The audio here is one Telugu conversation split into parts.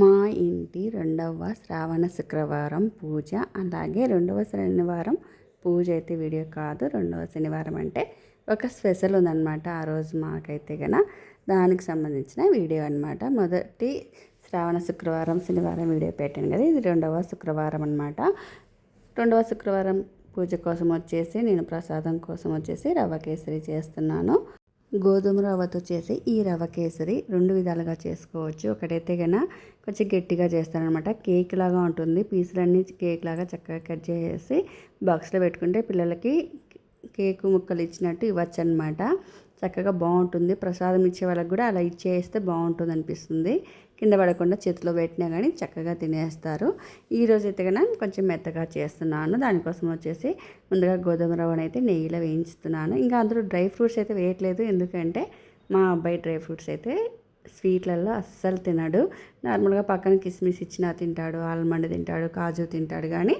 మా ఇంటి రెండవ శ్రావణ శుక్రవారం పూజ. అలాగే రెండవ శనివారం పూజ అయితే వీడియో కాదు. రెండవ శనివారం అంటే ఒక స్పెషల్ ఉందన్నమాట ఆ రోజు మాకైతే గన. దానికి సంబంధించిన వీడియో అనమాట మొదటి శ్రావణ శుక్రవారం శనివారం వీడియో పెట్టాను కదా. ఇది రెండవ శుక్రవారం అనమాట రెండవ శుక్రవారం పూజ కోసం వచ్చేసి నేను ప్రసాదం కోసం వచ్చేసి రవ్వ కేసరి చేస్తున్నాను. గోధుమ రవ్వతో చేసి ఈ రవ్వ కేసరి రెండు విధాలుగా చేసుకోవచ్చు. ఒకటైతే కన్నా కొంచెం గట్టిగా చేస్తారనమాట. కేక్ లాగా ఉంటుంది. పీసులన్నీ కేక్ లాగా చక్కగా కట్ చేసి బాక్స్లో పెట్టుకుంటే పిల్లలకి కేక్ ముక్కలు ఇచ్చినట్టు ఇవ్వచ్చు అనమాట చక్కగా బాగుంటుంది. ప్రసాదం ఇచ్చే వాళ్ళకి కూడా అలా ఇచ్చేస్తే బాగుంటుంది అనిపిస్తుంది. కింద పడకుండా చేతిలో పెట్టినా కానీ చక్కగా తినేస్తారు. ఈరోజు అయితే కన్నా కొంచెం మెత్తగా చేస్తున్నాను. దానికోసం వచ్చేసి ముందుగా గోధుమ రవ్వను అయితే నెయ్యిలో వేయించుతున్నాను. ఇంకా అందులో డ్రై ఫ్రూట్స్ అయితే వేయట్లేదు. ఎందుకంటే మా అబ్బాయి డ్రై ఫ్రూట్స్ అయితే స్వీట్లలో అస్సలు తినడు. నార్మల్గా పక్కన కిస్మిస్ ఇచ్చినా తింటాడు ఆల్మండ్ తింటాడు కాజు తింటాడు. కానీ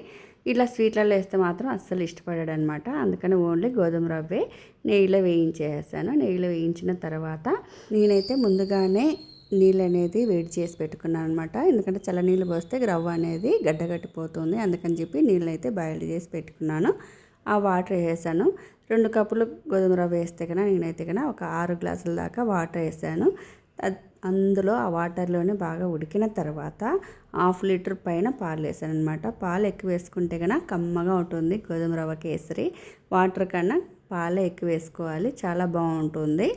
ఇలా స్వీట్లలో వేస్తే మాత్రం అస్సలు ఇష్టపడాడు అనమాట అందుకని ఓన్లీ గోధుమ రవ్వే నెయ్యిలో వేయించేసాను. నెయ్యిలో వేయించిన తర్వాత నేనైతే ముందుగానే నీళ్ళు అనేది వేడి చేసి పెట్టుకున్నాను అనమాట ఎందుకంటే చల్ల నీళ్ళు పోస్తే రవ్వ అనేది గడ్డగట్టిపోతుంది. అందుకని చెప్పి నీళ్ళు అయితే బాయిల్ చేసి పెట్టుకున్నాను. ఆ వాటర్ వేసాను రెండు కప్పులు గోధుమ రవ్వ వేస్తే కన్నా నేనైతే కన్నా ఒక ఆరు గ్లాసుల దాకా వాటర్ వేసాను. అందులో ఆ వాటర్లోనే బాగా ఉడికిన తర్వాత హాఫ్ లీటర్ పైన పాలు వేసాను అనమాట పాలు ఎక్కువ వేసుకుంటే కన్నా కమ్మగా ఉంటుంది గోధుమ రవ్వ కేసరి. వాటర్ కన్నా పాలే ఎక్కువ వేసుకోవాలి. చాలా బాగుంటుంది.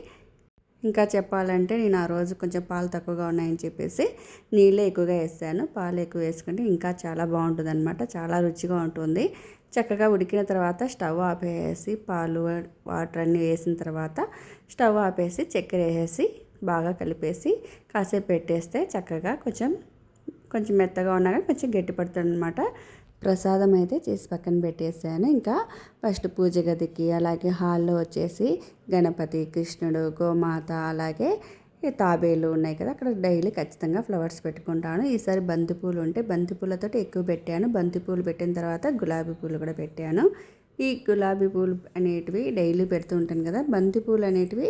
ఇంకా చెప్పాలంటే నేను ఆ రోజు కొంచెం పాలు తక్కువగా ఉన్నాయని చెప్పేసి నీళ్ళే ఎక్కువగా వేసాను. పాలు ఎక్కువ వేసుకుంటే ఇంకా చాలా బాగుంటుంది అనమాట చాలా రుచిగా ఉంటుంది. చక్కగా ఉడికిన తర్వాత స్టవ్ ఆపేసి పాలు వాటర్ అన్నీ వేసిన తర్వాత స్టవ్ ఆపేసి చక్కెర వేసేసి బాగా కలిపేసి కాసేపు పెట్టేస్తే చక్కగా కొంచెం కొంచెం మెత్తగా ఉన్నా కానీ కొంచెం గట్టి పడుతుంది అనమాట ప్రసాదం అయితే చేసి పక్కన పెట్టేసాను. ఇంకా ఫస్ట్ పూజ గదికి అలాగే హాల్లో వచ్చేసి గణపతి కృష్ణుడు గోమాత అలాగే తాబేలు ఉన్నాయి కదా అక్కడ డైలీ ఖచ్చితంగా ఫ్లవర్స్ పెట్టుకుంటాను. ఈసారి బంతిపూలు ఉంటే బంతిపూలతో ఎక్కువ పెట్టాను. బంతిపూలు పెట్టిన తర్వాత గులాబీ పూలు కూడా పెట్టాను. ఈ గులాబీ పూలు అనేటివి డైలీ పెడుతూ ఉంటాను కదా బంతిపూలు అనేటివి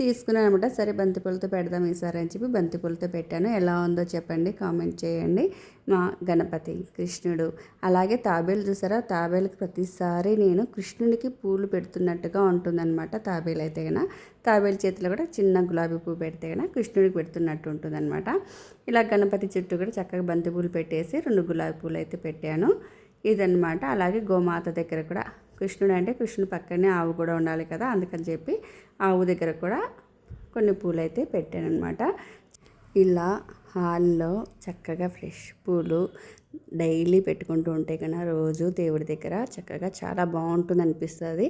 తీసుకున్నాను అనమాట సరే బంతిపూలతో పెడదాం ఈసారి అని చెప్పి బంతిపూలతో పెట్టాను. ఎలా ఉందో చెప్పండి కామెంట్ చేయండి. మా గణపతి కృష్ణుడు. అలాగే తాబేలు చూసారా? తాబేలుకి ప్రతిసారి నేను కృష్ణుడికి పూలు పెడుతున్నట్టుగా ఉంటుందన్నమాట తాబేలు అయితే కనుక తాబేలు చేతిలో కూడా చిన్న గులాబీ పువ్వు పెడితే కనుక కృష్ణుడికి పెడుతున్నట్టు ఉంటుందన్నమాట. ఇలా గణపతి చుట్టూ కూడా చక్కగా బంతి పూలు పెట్టేసి రెండు గులాబీ పూలు అయితే పెట్టాను. ఇదన్నమాట. అలాగే గోమాత దగ్గర కూడా కృష్ణుడు అంటే కృష్ణుడు పక్కనే ఆవు కూడా ఉండాలి కదా అందుకని చెప్పి ఆవు దగ్గర కూడా కొన్ని పూలు అయితే పెట్టాను అనమాట ఇలా హాల్లో చక్కగా ఫ్రెష్ పూలు డైలీ పెట్టుకుంటూ ఉంటే కన్నా రోజు దేవుడి దగ్గర చక్కగా చాలా బాగుంటుంది అనిపిస్తుంది.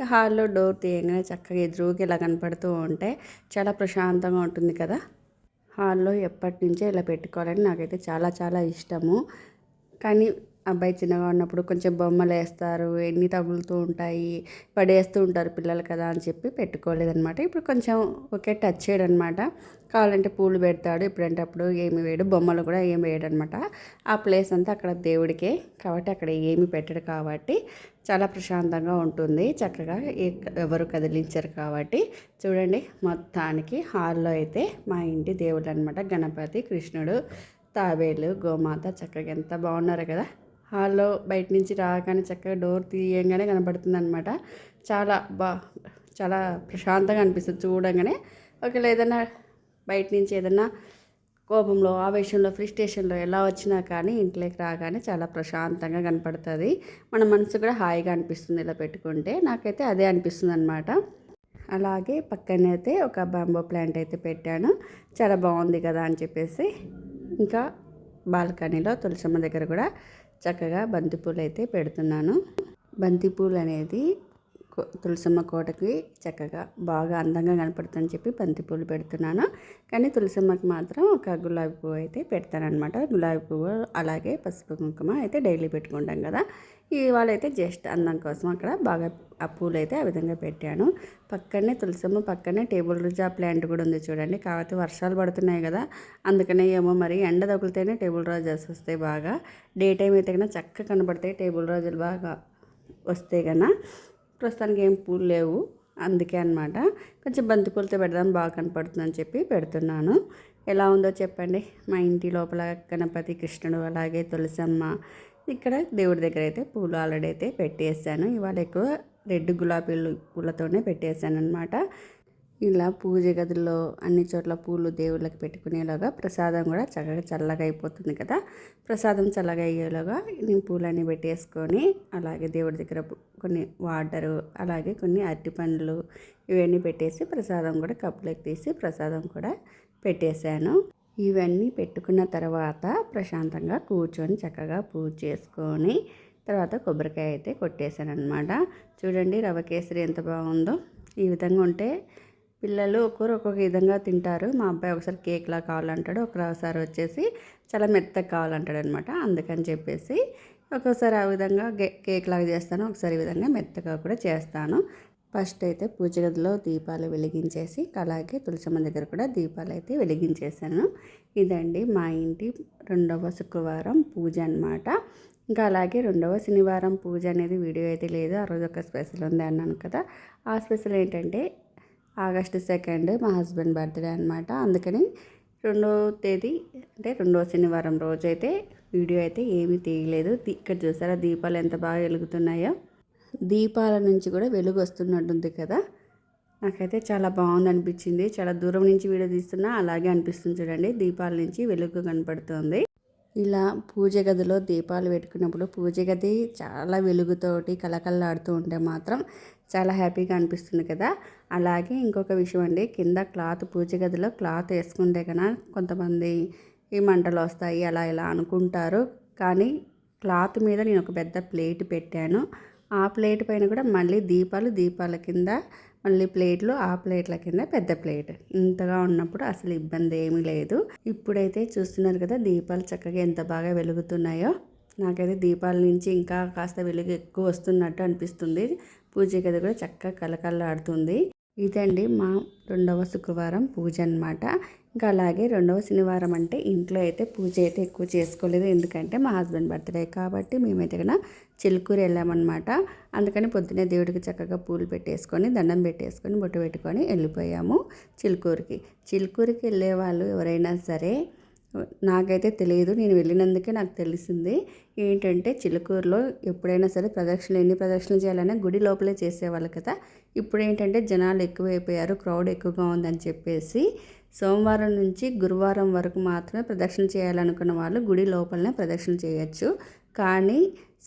హాల్లో డోర్ తీయగానే చక్కగా ఎదురుగా ఇలా కనపడుతూ ఉంటే చాలా ప్రశాంతంగా ఉంటుంది కదా. హాల్లో ఎప్పటి నుంచో ఇలా పెట్టుకోవాలని నాకైతే చాలా చాలా ఇష్టము. కానీ అబ్బాయి చిన్నగా ఉన్నప్పుడు కొంచెం బొమ్మలు వేస్తారు ఎన్ని తగులుతూ ఉంటాయి పడేస్తూ ఉంటారు పిల్లలు కదా అని చెప్పి పెట్టుకోలేదనమాట ఇప్పుడు కొంచెం ఒకే టచ్ చేయడం అనమాట కావాలంటే పూలు పెడతాడు ఇప్పుడంటే అప్పుడు ఏమి వేయడు బొమ్మలు కూడా ఏమి వేయడు అనమాట ఆ ప్లేస్ అంతా అక్కడ దేవుడికే కాబట్టి అక్కడ ఏమి పెట్టడు కాబట్టి చాలా ప్రశాంతంగా ఉంటుంది. చక్కగా ఎవరు కదిలించరు కాబట్టి చూడండి మొత్తానికి హాల్లో అయితే మా ఇంటి దేవుడు అనమాట గణపతి కృష్ణుడు తాబేలు గోమాత చక్కగా ఎంత బాగున్నారు కదా. హాల్లో బయట నుంచి రాగానే చక్కగా డోర్ తీయంగానే కనబడుతుంది అనమాట చాలా బా చాలా ప్రశాంతంగా అనిపిస్తుంది చూడంగానే. ఒకవేళ ఏదైనా బయట నుంచి ఏదైనా కోపంలో ఆవేశంలో ఫ్రిస్టేషన్లో ఎలా వచ్చినా కానీ ఇంట్లోకి రాగానే చాలా ప్రశాంతంగా కనపడుతుంది. మన మనసు కూడా హాయిగా అనిపిస్తుంది ఇలా పెట్టుకుంటే. నాకైతే అదే అనిపిస్తుంది అనమాట అలాగే పక్కనే అయితే ఒక బాంబో ప్లాంట్ అయితే పెట్టాను. చాలా బాగుంది కదా అని చెప్పేసి. ఇంకా బాల్కనీలో తులసమ్మ దగ్గర కూడా చక్కగా బంతిపూలు అయితే పెడుతున్నాను. బంతిపూలు అనేది తులసమ్మ కోటకి చక్కగా బాగా అందంగా కనపడుతుందని చెప్పి బంతిపూలు పెడుతున్నాను. కానీ తులసమ్మకి మాత్రం ఒక గులాబీ పువ్వు అయితే పెడతానమాట గులాబీ పువ్వు అలాగే పసుపు కుంకుమ అయితే డైలీ పెట్టుకుంటాం కదా. ఇవాళ అయితే జస్ట్ అందం కోసం అక్కడ బాగా ఆ పూలు అయితే ఆ విధంగా పెట్టాను. పక్కనే తులసమ్మ పక్కనే టేబుల్ రోజా ప్లాంట్ కూడా ఉంది చూడండి. కాకపోతే వర్షాలు పడుతున్నాయి కదా అందుకనే ఏమో మరి ఎండ తగిలితేనే టేబుల్ రోజాస్ వస్తాయి బాగా. డే టైం అయితే కన్నా చక్కగా కనబడతాయి టేబుల్ రోజులు బాగా వస్తే కన్నా. ప్రస్తుతానికి ఏం పూలు లేవు అందుకే అనమాట కొంచెం బంతి పూలతో పెడదాం బాగా కనపడుతుందని చెప్పి పెడుతున్నాను. ఎలా ఉందో చెప్పండి. మా ఇంటి లోపల గణపతి కృష్ణుడు అలాగే తులసమ్మ ఇక్కడ దేవుడి దగ్గర అయితే పూలు ఆల్రెడీ అయితే పెట్టేసాను ఇవాళ ఎక్కువ రెడ్ గులాబీలు పూలతోనే పెట్టేసాను అనమాట ఇలా పూజ గదిలో అన్ని చోట్ల పూలు దేవుళ్ళకి పెట్టుకునేలాగా ప్రసాదం కూడా చక్కగా చల్లగా అయిపోతుంది కదా. ప్రసాదం చల్లగా అయ్యేలాగా నేను పూలన్నీ పెట్టేసుకొని అలాగే దేవుడి దగ్గర కొన్ని వాటరు అలాగే కొన్ని అరటి పండ్లు ఇవన్నీ పెట్టేసి ప్రసాదం కూడా కప్పులోకి తీసి ప్రసాదం కూడా పెట్టేశాను. ఇవన్నీ పెట్టుకున్న తర్వాత ప్రశాంతంగా కూర్చొని చక్కగా పూజ చేసుకొని తర్వాత కొబ్బరికాయ అయితే కొట్టేశాను అనమాట చూడండి రవ కేసరి ఎంత బాగుందో. ఈ విధంగా ఉంటే పిల్లలు ఒక్కొక్కరు ఒక్కొక్క విధంగా తింటారు. మా అబ్బాయి ఒకసారి కేక్లా కావాలంటాడు ఒకసారి వచ్చేసి చాలా మెత్తగా కావాలంటాడు అనమాట అందుకని చెప్పేసి ఒక్కోసారి ఆ విధంగా కేక్ లాగా చేస్తాను ఒకసారి ఈ విధంగా మెత్తగా కూడా చేస్తాను. ఫస్ట్ అయితే పూజ గదిలో దీపాలు వెలిగించేసి అలాగే తులసమ్మ దగ్గర కూడా దీపాలు అయితే వెలిగించేసాను ఇదండి మా ఇంటి రెండవ శుక్రవారం పూజ అనమాట ఇంకా అలాగే రెండవ శనివారం పూజ అనేది వీడియో అయితే లేదు. ఆ రోజు ఒక స్పెషల్ ఉంది అన్నాను కదా. ఆ స్పెషల్ ఏంటంటే ఆగస్టు సెకండ్ మా హస్బెండ్ బర్త్డే అనమాట అందుకని రెండవ తేదీ అంటే రెండవ శనివారం రోజు అయితే వీడియో అయితే ఏమీ తీయలేదు. ఇక్కడ చూసారా దీపాలు ఎంత బాగా వెలుగుతున్నాయో. దీపాల నుంచి కూడా వెలుగు వస్తున్నట్టుంది కదా. నాకైతే చాలా బాగుంది అనిపించింది చాలా దూరం నుంచి వీడియో తీస్తున్నా అలాగే అనిపిస్తుంది చూడండి. దీపాల నుంచి వెలుగు కనపడుతుంది. ఇలా పూజ గదిలో దీపాలు పెట్టుకున్నప్పుడు పూజ గది చాలా వెలుగుతోటి కలకల్లాడుతూ ఉంటే మాత్రం చాలా హ్యాపీగా అనిపిస్తుంది కదా. అలాగే ఇంకొక విషయం అండి. కింద క్లాత్ పూజ గదిలో క్లాత్ వేసుకుంటే కన్నా కొంతమంది ఈ మంటలు వస్తాయి అలా ఇలా అనుకుంటారు. కానీ క్లాత్ మీద నేను ఒక పెద్ద ప్లేట్ పెట్టాను. ఆ ప్లేట్ పైన కూడా మళ్ళీ దీపాలు దీపాల కింద మళ్ళీ ప్లేట్లు ఆ ప్లేట్ల కింద పెద్ద ప్లేట్. ఇంతగా ఉన్నప్పుడు అసలు ఇబ్బంది ఏమీ లేదు. ఇప్పుడైతే చూస్తున్నారు కదా దీపాలు చక్కగా ఎంత బాగా వెలుగుతున్నాయో. నాకైతే దీపాల నుంచి ఇంకా కాస్త వెలుగు ఎక్కువ వస్తున్నట్టు అనిపిస్తుంది. పూజ గది కూడా చక్కగా కలకల్లాడుతుంది ఇదండి మా రెండవ శుక్రవారం పూజ అనమాట ఇంకా అలాగే రెండవ శనివారం అంటే ఇంట్లో అయితే పూజ అయితే ఎక్కువ చేసుకోలేదు. ఎందుకంటే మా హస్బెండ్ బర్త్డే కాబట్టి మేమైతే కన్నా చిలుకూరు వెళ్ళామన్నమాట. అందుకని పొద్దునే దేవుడికి చక్కగా పూలు పెట్టేసుకొని దండం పెట్టేసుకొని బొట్టు పెట్టుకొని వెళ్ళిపోయాము చిలుకూరుకి. చిలుకూరుకి వెళ్ళే వాళ్ళు ఎవరైనా సరే నాకైతే తెలియదు. నేను వెళ్ళినందుకే నాకు తెలిసింది. ఏంటంటే చిలుకూరులో ఎప్పుడైనా సరే ప్రదక్షిణలు ఎన్ని ప్రదక్షిణలు చేయాలన్నా గుడి లోపలే చేసేవాళ్ళు కదా. ఇప్పుడు ఏంటంటే జనాలు ఎక్కువైపోయారు క్రౌడ్ ఎక్కువగా ఉందని చెప్పేసి సోమవారం నుంచి గురువారం వరకు మాత్రమే ప్రదక్షిణ చేయాలనుకున్న వాళ్ళు గుడి లోపలనే ప్రదక్షిణ చేయొచ్చు. కానీ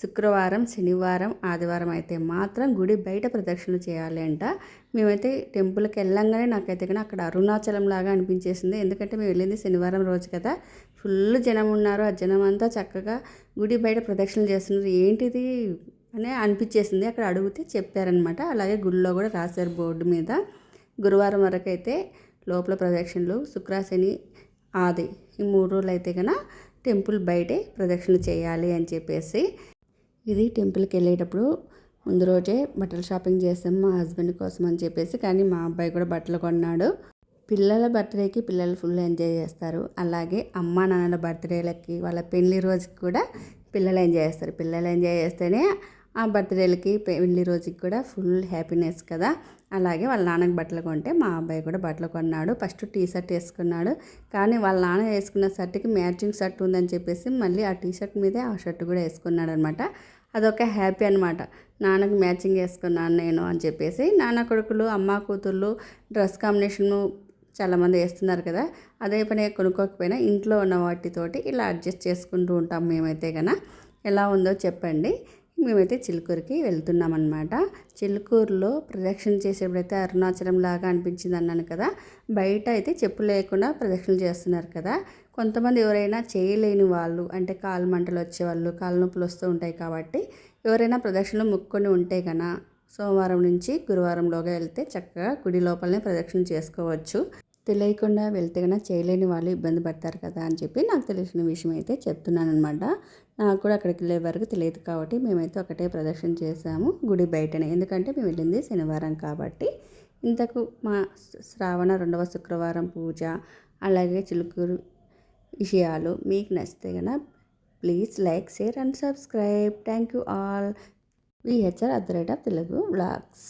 శుక్రవారం శనివారం ఆదివారం అయితే మాత్రం గుడి బయట ప్రదక్షిణ చేయాలి అంట. మేమైతే టెంపుల్కి వెళ్ళంగానే నాకైతే కానీ అక్కడ అరుణాచలం లాగా అనిపించేసింది. ఎందుకంటే మేము వెళ్ళింది శనివారం రోజు కదా. ఫుల్ జనం ఉన్నారు. ఆ జనం అంతా చక్కగా గుడి బయట ప్రదక్షిణలు చేస్తున్నారు. ఏంటిది అని అనిపించేసింది. అక్కడ అడిగితే చెప్పారనమాట అలాగే గుడిలో కూడా రాశారు బోర్డు మీద. గురువారం వరకు అయితే లోపల ప్రదక్షిణలు శుక్రాశని ఆది ఈ మూడు రోజులు అయితే కనుక టెంపుల్ బయటే ప్రదక్షిణ చేయాలి అని చెప్పేసి ఇది టెంపుల్కి వెళ్ళేటప్పుడు ముందు రోజే బట్టలు షాపింగ్ చేసాం మా హస్బెండ్ కోసం అని చెప్పేసి కానీ మా అబ్బాయి కూడా బట్టలు కొన్నాడు. పిల్లల బర్త్డేకి పిల్లలు ఫుల్ ఎంజాయ్ చేస్తారు. అలాగే అమ్మ నాన్నల బర్త్డేలకి వాళ్ళ పెళ్ళి రోజుకి కూడా పిల్లలు ఎంజాయ్ చేస్తారు. పిల్లలు ఎంజాయ్ చేస్తేనే ఆ బర్త్డేలకి పెళ్ళి రోజుకి కూడా ఫుల్ హ్యాపీనెస్ కదా. అలాగే వాళ్ళ నాన్నకి బట్టలు కొంటే మా అబ్బాయి కూడా బట్టలు కొన్నాడు. ఫస్ట్ టీ షర్ట్ వేసుకున్నాడు. కానీ వాళ్ళ నాన్న వేసుకున్న షర్ట్కి మ్యాచింగ్ షర్ట్ ఉందని చెప్పేసి మళ్ళీ ఆ టీ షర్ట్ మీదే ఆ షర్ట్ కూడా వేసుకున్నాడు అనమాట అదొక హ్యాపీ అనమాట. నాన్నకి మ్యాచింగ్ వేసుకున్నాను నేను అని చెప్పేసి నాన్న కొడుకులు అమ్మ కూతుర్లు డ్రెస్ కాంబినేషను చాలామంది వేస్తున్నారు కదా. అదే పని కొనుక్కోకపోయినా ఇంట్లో ఉన్న వాటితోటి ఇలా అడ్జస్ట్ చేసుకుంటూ ఉంటాం మేమైతే కనుక ఎలా ఉందో చెప్పండి. మేమైతే చిలుకూరుకి వెళ్తున్నాం అనమాట చిలుకూరులో ప్రదక్షిణ చేసేప్పుడైతే అరుణాచలం లాగా అనిపించింది అన్నాను కదా బయట అయితే చెప్పు లేకుండా ప్రదక్షిణ చేస్తున్నారు కదా. కొంతమంది ఎవరైనా చేయలేని వాళ్ళు అంటే కాలు మంటలు వచ్చేవాళ్ళు కాలు నొప్పులు వస్తూ ఉంటాయి కాబట్టి ఎవరైనా ప్రదక్షిణలు ముక్కొని ఉంటే కన్నా సోమవారం నుంచి గురువారంలోగా వెళ్తే చక్కగా గుడి లోపలనే ప్రదక్షిణ చేసుకోవచ్చు. తెలియకుండా వెళ్తే కన్నా చేయలేని వాళ్ళు ఇబ్బంది పడతారు కదా అని చెప్పి నాకు తెలిసిన విషయం అయితే చెప్తున్నాను అనమాట నాకు కూడా అక్కడికి వెళ్ళే వరకు తెలియదు కాబట్టి మేమైతే ఒకటే ప్రదర్శన చేసాము గుడి బయటనే. ఎందుకంటే మేము వెళ్ళింది శనివారం కాబట్టి. ఇంతకు మా శ్రావణ రెండవ శుక్రవారం పూజ అలాగే చిలుకూరు విషయాలు మీకు నచ్చితే కనుక please like share and subscribe. Thank you all. V H R at the rate of Telugu blogs